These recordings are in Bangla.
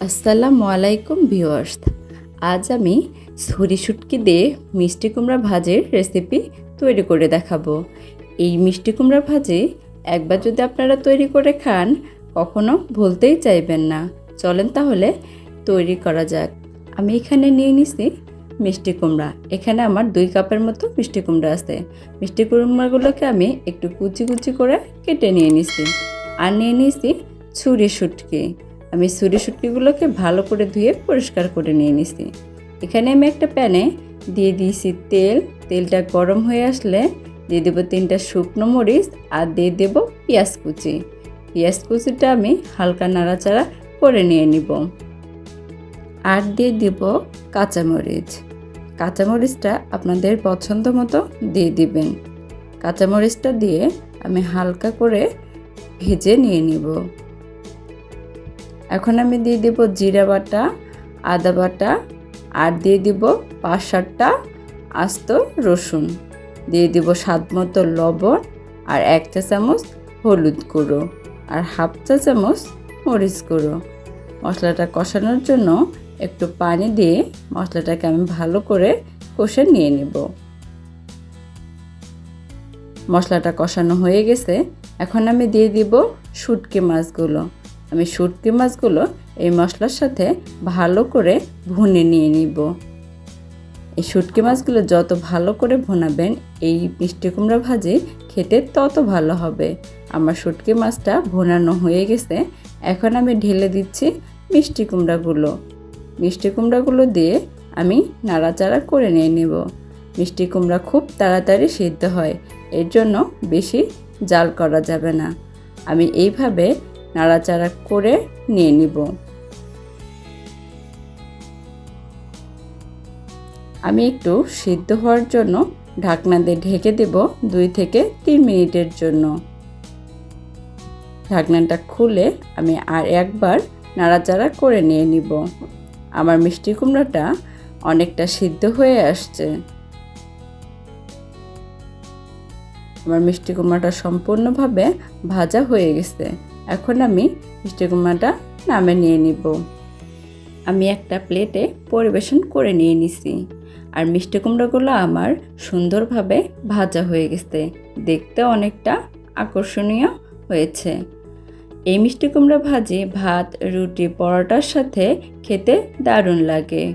আসসালামু আলাইকুম ভিউয়ার্স। আজ আমি ছুরি শুটকি দিয়ে মিষ্টি কুমড়া ভাজির রেসিপি তৈরি করে দেখাবো। এই মিষ্টি কুমড়া ভাজি একবার যদি আপনারা তৈরি করে খান, কখনো ভুলতেই চাইবেন না। চলেন তাহলে তৈরি করা যাক। আমি এখানে নিয়ে নিছি মিষ্টি কুমড়া। এখানে আমার দুই কাপের মতো মিষ্টি কুমড়া আছে। মিষ্টি কুমড়াগুলোকে আমি একটু কুচি কুচি করে কেটে নিয়ে নিছি। আর নিয়ে নিছি ছুরি শুটকি। আমি ছুরি শুটকিগুলোকে ভালো করে ধুয়ে পরিষ্কার করে নিয়ে নিছি। এখানে আমি একটা প্যানে দিয়ে দিয়েছি তেল। তেলটা গরম হয়ে আসলে দিয়ে দেবো তিনটা শুকনো মরিচ আর দিয়ে দেব পেঁয়াজ কুচি। পেঁয়াজ কুচিটা আমি হালকা নাড়াচাড়া করে নিয়ে নিব। আর দিয়ে দিব কাঁচামরিচ কাঁচামরিচটা আপনাদের পছন্দ মতো দিয়ে দিবেন। কাঁচামরিচটা দিয়ে আমি হালকা করে ভেজে নিয়ে নিব। এখন আমি দিয়ে দেব জিরা বাটা, আদা বাটা, আর দিয়ে দিব পাঁচ সাতটা আস্ত রসুন। দিয়ে দিব স্বাদ মতো লবণ আর এক চা চামচ হলুদ গুঁড়ো আর হাফ চা চামচ মরিচ গুঁড়ো। মশলাটা কষানোর জন্য একটু পানি দিয়ে মশলাটাকে আমি ভালো করে কষে নিয়ে নেব। মশলাটা কষানো হয়ে গেছে, এখন আমি দিয়ে দিব শুটকি মাছগুলো। আমি শুটকি মাছগুলো এই মশলার সাথে ভালো করে ভুনে নিয়ে নিব। এই শুটকি মাছগুলো যত ভালো করে ভুনাবেন, এই মিষ্টি কুমড়া ভাজি খেতে তত ভালো হবে। আমার শুটকি মাছটা ভুনানো হয়ে গেছে, এখন আমি ঢেলে দিচ্ছি মিষ্টি কুমড়াগুলো। মিষ্টি কুমড়াগুলো দিয়ে আমি নাড়াচাড়া করে নিয়ে নেব। মিষ্টি কুমড়া খুব তাড়াতাড়ি সিদ্ধ হয়, এর জন্য বেশি জাল করা যাবে না। আমি এইভাবে নাড়াচাড়া করে নিয়ে নিব। আমি একটু সিদ্ধ হওয়ার জন্য ঢাকনা দিয়ে ঢেকে দেব দুই থেকে তিন মিনিটের জন্য। ঢাকনাটা খুলে আমি আর একবার নাড়াচাড়া করে নিয়ে নিব। আমার মিষ্টি কুমড়াটা অনেকটা সিদ্ধ হয়ে আসছে। আমার মিষ্টি কুমড়াটা সম্পূর্ণভাবে ভাজা হয়ে গেছে। এখন আমি মিষ্টি কুমড়াটা নামে নিয়ে নিব। আমি একটা প্লেটে পরিবেশন করে নিয়ে নিছি। আর মিষ্টি কুমড়োগুলো আমার সুন্দরভাবে ভাজা হয়ে গেছে। দেখতে অনেকটা আকর্ষণীয় হয়েছে। এই মিষ্টি কুমড়া ভাজি ভাত, রুটি, পরোটার সাথে খেতে দারুণ লাগে।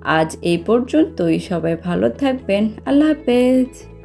আজ এই পর্যন্তই। সবাই ভালো থাকবেন। আল্লাহ হাফেজ।